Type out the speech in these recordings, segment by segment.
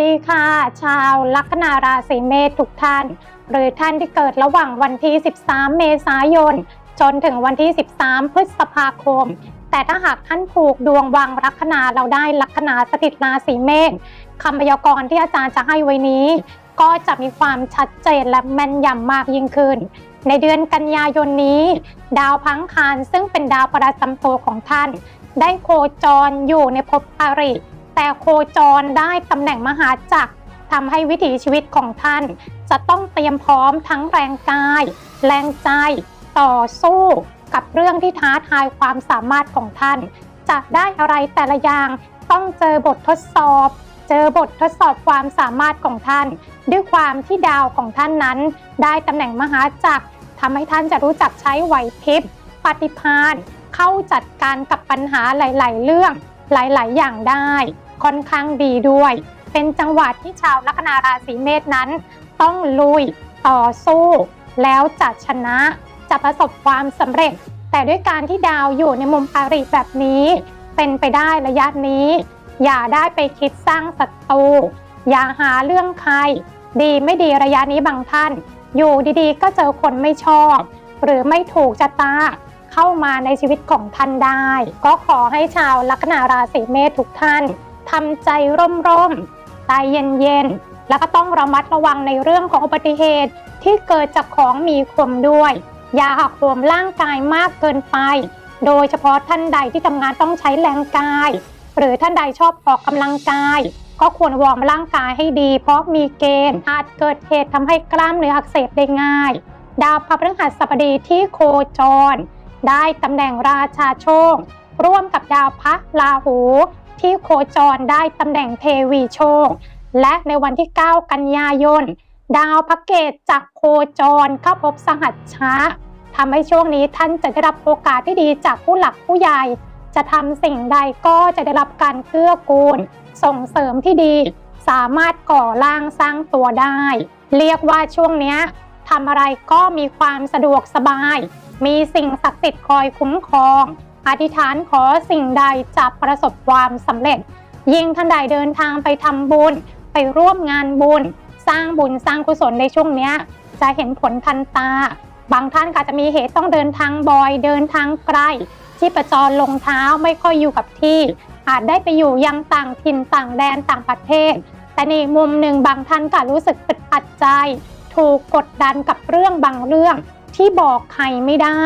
ดีค่ะ ชาวลัคนาราศีเมษทุกท่าน หรือท่านที่เกิดระหว่างวันที่ 13 เมษายน จนถึงวันที่ 13 พฤษภาคม แต่ถ้าหากท่านผูกดวงวางลัคนาเราได้ลัคนาสถิตราศีเมษคำพยากรณ์ที่อาจารย์จะให้ไว้นี้ ก็จะมีความชัดเจนและแม่นยำมากยิ่งขึ้น ในเดือนกันยายนนี้ ดาวพังคารซึ่งเป็นดาวประจำตัวของท่าน ได้โคจรอยู่ในภพอริ แต่โคจรได้ตำแหน่งมหาจักรทำให้วิถีชีวิตของท่าน จะต้องเตรียมพร้อมทั้งแรงกาย แรงใจ ต่อสู้กับเรื่องที่ท้าทายความสามารถของท่าน จะได้อะไรแต่ละอย่างต้องเจอบททดสอบ เจอบททดสอบความสามารถของท่าน ด้วยความที่ดาวของท่านนั้น ได้ตำแหน่งมหาจักรทำให้ท่านจะรู้จักใช้ไหวพริบปฏิภาณเข้าจัดการกับปัญหาหลาย ๆ เรื่อง หลาย ๆ อย่างได้ค่อนข้างดีด้วย เป็นจังหวะที่ชาวลัคนาราศีเมษนั้น ต้องลุยต่อสู้ แล้วจะชนะจะประสบความสำเร็จ แต่ด้วยการที่ดาวอยู่ในมุมอาริแบบนี้ เป็นไปได้ระยะนี้ อย่าได้ไปคิดสร้างศัตรูอย่าหาเรื่องใคร ดีไม่ดีระยะนี้บางท่าน อยู่ดีๆ ก็เจอคนไม่ชอบ หรือไม่ถูกชะตา เข้ามาในชีวิตของท่านได้ ก็ขอให้ชาวลัคนาราศีเมษทุกท่านทำใจร่มๆใจเย็นๆ แล้วก็ต้องระมัดระวังในเรื่องของอุบัติเหตุที่เกิดจากของมีคมด้วย อย่าหักโหมร่างกายมากเกินไป โดยเฉพาะท่านใดที่ทำงานต้องใช้แรงกาย หรือท่านใดชอบออกกำลังกาย ก็ควรวอร์มร่างกายให้ดี เพราะมีเกณฑ์อาจเกิดเหตุทำให้กล้ามเนื้ออักเสบได้ง่าย ดาวพระพฤหัสบดีที่โคจร ได้ตำแหน่งราชาโชค ร่วมกับดาวพระราหู ที่โคจรได้ตำแหน่งเทวีโชค และในวันที่ 9 กันยายน ดาวพระเกตจากโคจรเข้าพบสหัชชะทำให้ช่วงนี้ท่านจะได้รับโอกาสที่ดีจากผู้หลักผู้ใหญ่ จะทำสิ่งใดก็จะได้รับการเกื้อกูล ส่งเสริมที่ดี สามารถก่อร่างสร้างตัวได้ เรียกว่าช่วงนี้ทำอะไรก็มีความสะดวกสบาย มีสิ่งศักดิ์สิทธิ์คอยคุ้มครอง อธิษฐานขอสิ่งใดจะประสบความสำเร็จ ยิ่งท่านใดเดินทางไปทำบุญ ไปร่วมงานบุญ สร้างบุญสร้างกุศลในช่วงเนี้ย จะเห็นผลทันตา บางท่านก็อาจจะมีเหตุต้องเดินทางบ่อย เดินทางไกลที่ประจรลงเท้าไม่ค่อยอยู่กับที่ อาจได้ไปอยู่ยังต่างถิ่นต่างแดนต่างประเทศ แต่ในอีกมุมหนึ่งบางท่านก็รู้สึกอึดอัดใจ ถูกกดดันกับเรื่องบางเรื่อง ที่บอกใครไม่ได้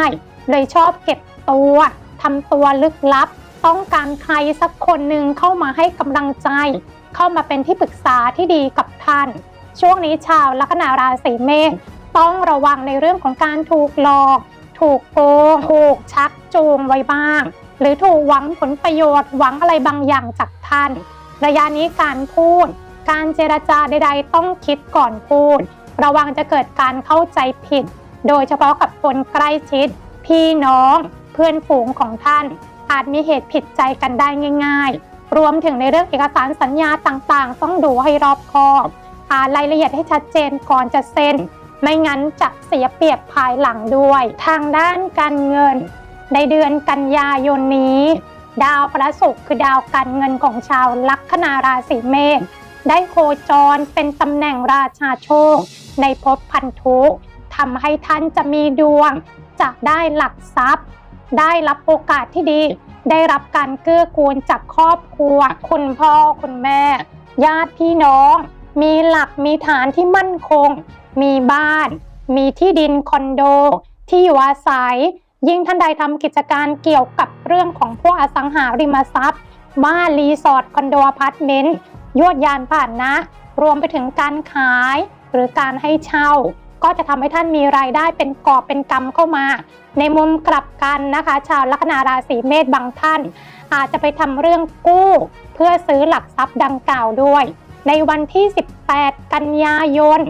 เลยชอบเก็บตัวทำตัวลึกลับ ต้องการใครสักคนหนึ่งเข้ามาให้กำลังใจ เข้ามาเป็นที่ปรึกษาที่ดีกับท่าน ช่วงนี้ชาวลัคนาราศีเมษต้องระวังในเรื่องของการถูกหลอก ถูกโกงถูกชักจูงไว้บ้าง หรือถูกหวังผลประโยชน์หวังอะไรบางอย่างจากท่าน ระยะนี้การพูด การเจรจาใด ๆ ต้องคิดก่อนพูด ระวังจะเกิดการเข้าใจผิด โดยเฉพาะกับคนใกล้ชิด พี่น้องเพื่อนฝูงของท่าน อาจมีเหตุผิดใจกันได้ง่าย ๆ รวมถึงในเรื่องเอกสารสัญญาต่างๆ ต้องดูให้รอบคอบอ่านรายละเอียดให้ชัดเจนก่อนจะเซ็น ไม่งั้นจะเสียเปรียบภายหลังด้วย ทางด้านการเงิน ในเดือนกันยายนนี้ ดาวพระศุกร์คือดาวการเงินของชาวลัคนาราศีเมษได้โคจรเป็นตำแหน่งราชาโชค ในภพพันธุ ทำให้ท่านจะมีดวง จะได้หลักทรัพย์ ได้รับโอกาสที่ดี ได้รับการเกื้อกูลจากครอบครัว คุณพ่อคุณแม่ ญาติพี่น้อง มีหลักมีฐานที่มั่นคง มีบ้าน มีที่ดินคอนโด ที่อยู่อาศัย ยิ่งท่านใดทำกิจการเกี่ยวกับเรื่องของพวกอสังหาริมทรัพย์บ้านรีสอร์ทคอนโดอพาร์ตเมนต์ยวดยานผ่านนะ รวมไปถึงการขายหรือการให้เช่า ก็จะทำให้ท่านมีรายได้เป็นกอบเป็นกำเข้ามา ในมุมกลับกันนะคะ ชาวลัคนาราศีเมษบางท่าน อาจจะไปทำเรื่องกู้ เพื่อซื้อหลักทรัพย์ดังกล่าวด้วย ในวันที่ 18 กันยายน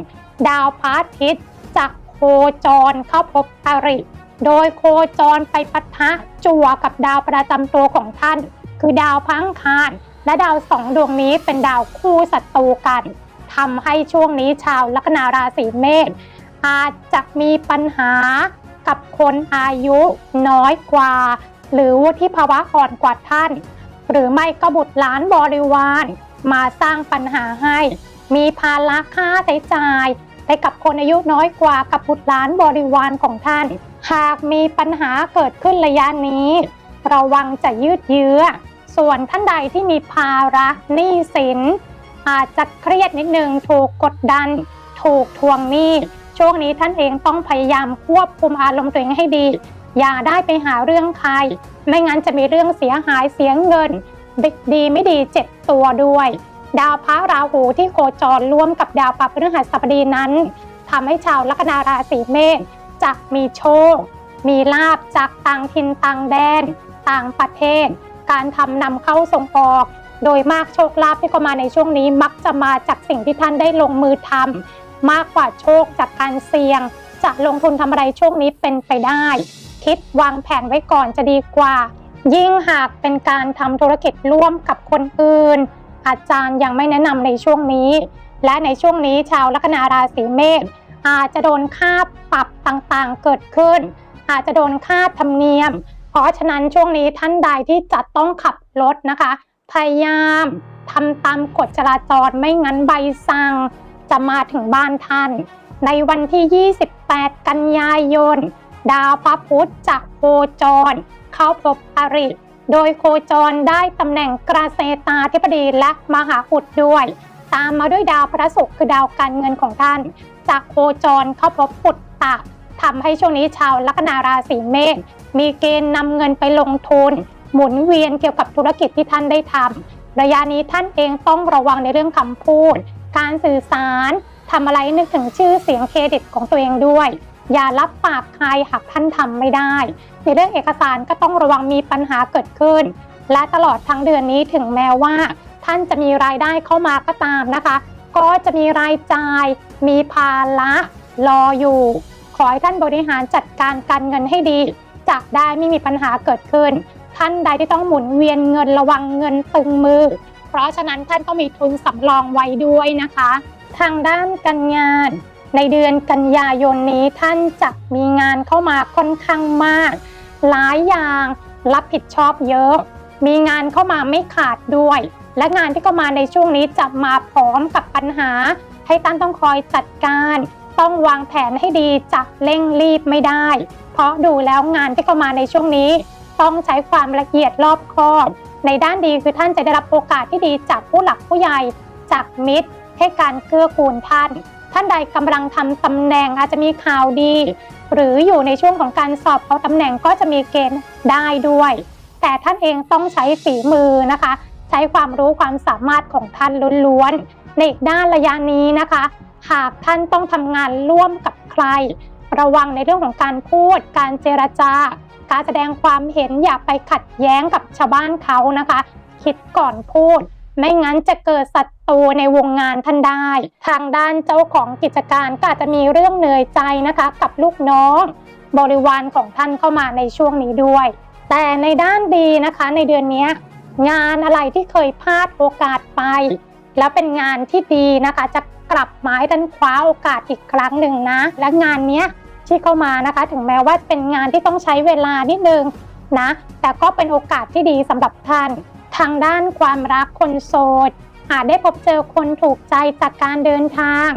ดาวพระอาทิตย์จะโคจรเข้าพบอริ โดยโคจรไปปะทะจั่วกับดาวประจำตัวของท่าน คือดาวพังคารและดาวสองดวงนี้เป็นดาวคู่ศัตรูกันทำให้ช่วงนี้ชาวลัคนาราศีเมษ อาจจะมีปัญหากับคนอายุน้อยกว่า หรือวุฒิภาวะอ่อนกว่าท่าน หรือไม่ก็บุตรหลานบริวารมาสร้างปัญหาให้ มีภาระค่าใช้จ่ายไปกับคนอายุน้อยกว่ากับบุตรหลานบริวารของท่าน หากมีปัญหาเกิดขึ้นระยะนี้ ระวังจะยืดเยื้อ ส่วนท่านใดที่มีภาระหนี้สิน อาจจะเครียดนิดนึงถูกกดดัน ถูกทวงหนี้ ช่วงนี้ท่านเองต้องพยายามควบคุมอารมณ์ตัวเองให้ดี อย่าได้ไปหาเรื่องใคร ไม่งั้นจะมีเรื่องเสียหายเสียเงิน ดีดีไม่ดีเจ็บตัวด้วย ดาวพระราหูที่โคจรร่วมกับดาวปรับพฤหัสบดีนั้นทำให้ชาวลัคนาราศีเมษจะมีโชค มีลาบจากต่างถิ่นต่างแดน ต่างประเทศ การทำนำเข้าส่งออก โดยมากโชคลาภที่เข้ามาในช่วงนี้มักจะมาจากสิ่งที่ท่านได้ลงมือทำ มากกว่าโชคจากการเสี่ยง จะลงทุนทำอะไรช่วงนี้เป็นไปได้ คิดวางแผนไว้ก่อนจะดีกว่า ยิ่งหากเป็นการทำธุรกิจร่วมกับคนอื่น อาจารย์ยังไม่แนะนำในช่วงนี้ และในช่วงนี้ชาวลัคนาราศีเมษอาจจะโดนค่าปรับต่างๆเกิดขึ้น อาจจะโดนค่าธรรมเนียม เพราะฉะนั้นช่วงนี้ท่านใดที่จะต้องขับรถนะคะ พยายามทำตามกฎจราจรไม่งั้นใบสั่ง จะมาถึงบ้านท่าน ในวันที่ 28 กันยายน ดาวพระพุธจะโคจร เข้าพบอริ โดยโคจรได้ตำแหน่งกราเซตาธิบดีและมหาอุดด้วย ตามมาด้วยดาวพระศุกร์คือดาวการเงินของท่าน จากโคจรเข้าพบปุตตะทำให้ช่วงนี้ชาวลัคนาราศีเมษมีเกณฑ์นำเงินไปลงทุน หมุนเวียนเกี่ยวกับธุรกิจที่ท่านได้ทำระยะนี้ท่านเองต้องระวังในเรื่องคำพูด การสื่อสารทำอะไรนึกถึงชื่อเสียงเครดิตของตัวเองด้วย อย่ารับปากใครหากท่านทำไม่ได้ ในเรื่องเอกสารก็ต้องระวังมีปัญหาเกิดขึ้น และตลอดทั้งเดือนนี้ถึงแม้ว่า ท่านจะมีรายได้เข้ามาก็ตามนะคะ ก็จะมีรายจ่าย มีภาระรออยู่ ขอให้ท่านบริหารจัดการการเงินให้ดีจะได้ไม่มีปัญหาเกิดขึ้น ท่านใดที่ต้องหมุนเวียนเงินระวังเงินตึงมือ ราะฉะนั้นท่านต้องมีทุนสำรองไว้ด้วยนะคะ ทางด้านการงานในเดือนกันยายนนี้ท่านจะมีงานเข้ามาค่อนข้างมาก หลายอย่างรับผิดชอบเยอะ มีงานเข้ามาไม่ขาดด้วย และงานที่เข้ามาในช่วงนี้จะมาพร้อมกับปัญหา ให้ท่านต้องคอยจัดการ ต้องวางแผนให้ดีจะเร่งรีบไม่ได้ เพราะดูแล้วงานที่เข้ามาในช่วงนี้ ต้องใช้ความละเอียดรอบคอบ ในด้านดีคือท่านจะได้รับโอกาสที่ดีจากผู้หลักผู้ใหญ่ จากมิตร ให้การเกื้อกูลท่าน ท่านใดกำลังทำตำแหน่งอาจจะมีข่าวดี หรืออยู่ในช่วงของการสอบเอาตำแหน่งก็จะมีเกณฑ์ได้ด้วย แต่ท่านเองต้องใช้ฝีมือนะคะ ใช้ความรู้ความสามารถของท่านล้วนๆในอีกด้านระยะนี้นะคะ หากท่านต้องทำงานร่วมกับใคร ระวังในเรื่องของการพูด การเจรจา การแสดงความเห็นอย่าไปขัดแย้งกับชาวบ้านเขานะคะ คิดก่อนพูด ไม่งั้นจะเกิดศัตรูในวงงานท่านได้ ทางด้านเจ้าของกิจการก็อาจจะมีเรื่องเหนื่อยใจนะคะ กับลูกน้อง บริวารของท่านเข้ามาในช่วงนี้ด้วย แต่ในด้านดีนะคะในเดือนนี้งานอะไรที่เคยพลาดโอกาสไป แล้วเป็นงานที่ดีนะคะ จะกลับมาให้ท่านคว้าโอกาสอีกครั้งหนึ่งนะ และงานเนี้ย ที่เข้ามานะคะ ถึงแม้ว่าเป็นงานที่ต้องใช้เวลานิดนึงนะ แต่ก็เป็นโอกาสที่ดีสำหรับท่าน ทางด้านความรักคนโสดอาจได้พบเจอคนถูกใจจากการเดินทาง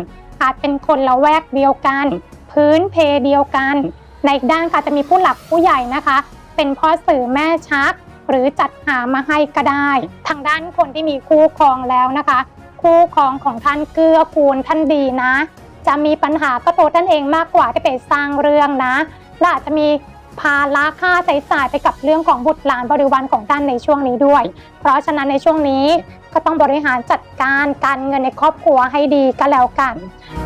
อาจเป็นคนละแวกเดียวกัน พื้นเพเดียวกัน ในอีกด้านค่ะจะมีผู้หลักผู้ใหญ่นะคะ เป็นพ่อสื่อแม่ชัก หรือจัดหามาให้ก็ได้ ทางด้านคนที่มีคู่ครองแล้วนะคะ คู่ครองของท่านเกื้อกูลท่านดีนะ จะมีปัญหาก็ตัวท่านเองมากกว่าที่ไปสร้างเรื่องนะและอาจจะมีภาระค่าใช้จ่ายไปกับเรื่องของบุตรหลานบริวารของท่านในช่วงนี้ด้วย เพราะฉะนั้นในช่วงนี้ก็ต้องบริหารจัดการการเงินในครอบครัวให้ดีก็แล้วกัน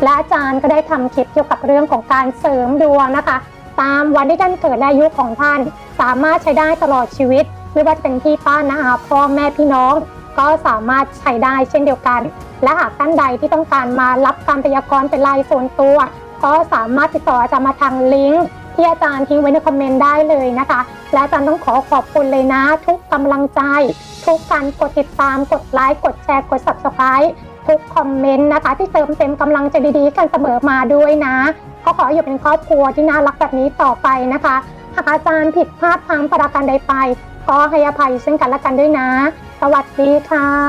และอาจารย์ก็ได้ทำคลิปเกี่ยวกับเรื่องของการเสริมดวงนะคะ ตามวันที่ท่านเกิดและอายุของท่าน สามารถใช้ได้ตลอดชีวิต ไม่ว่าจะเป็นพี่ป้านาอาพ่อแม่พี่น้อง ก็สามารถใช้ได้เช่นเดียวกัน และหากท่านใดที่ต้องการมารับการพยากรณ์เป็นรายส่วนตัว ก็สามารถติดต่ออาจารย์มาทางลิงก์ที่อาจารย์ทิ้งไว้ในคอมเมนต์ได้เลยนะคะ และอาจารย์ต้องขอขอบคุณเลยนะ ทุกกำลังใจ ทุกการกดติดตามกดไลค์กดแชร์กด subscribe ทุกคอมเมนต์นะคะ ที่เติมเต็มกำลังใจดีๆ กันเสมอมาด้วยนะก็ขออยู่เป็นครอบครัวที่น่ารักแบบนี้ต่อไปนะคะหากอาจารย์ผิดพลาดทางประการใดไป ก็ให้อภัยซึ่งกันและกันด้วยนะ สวัสดีค่ะ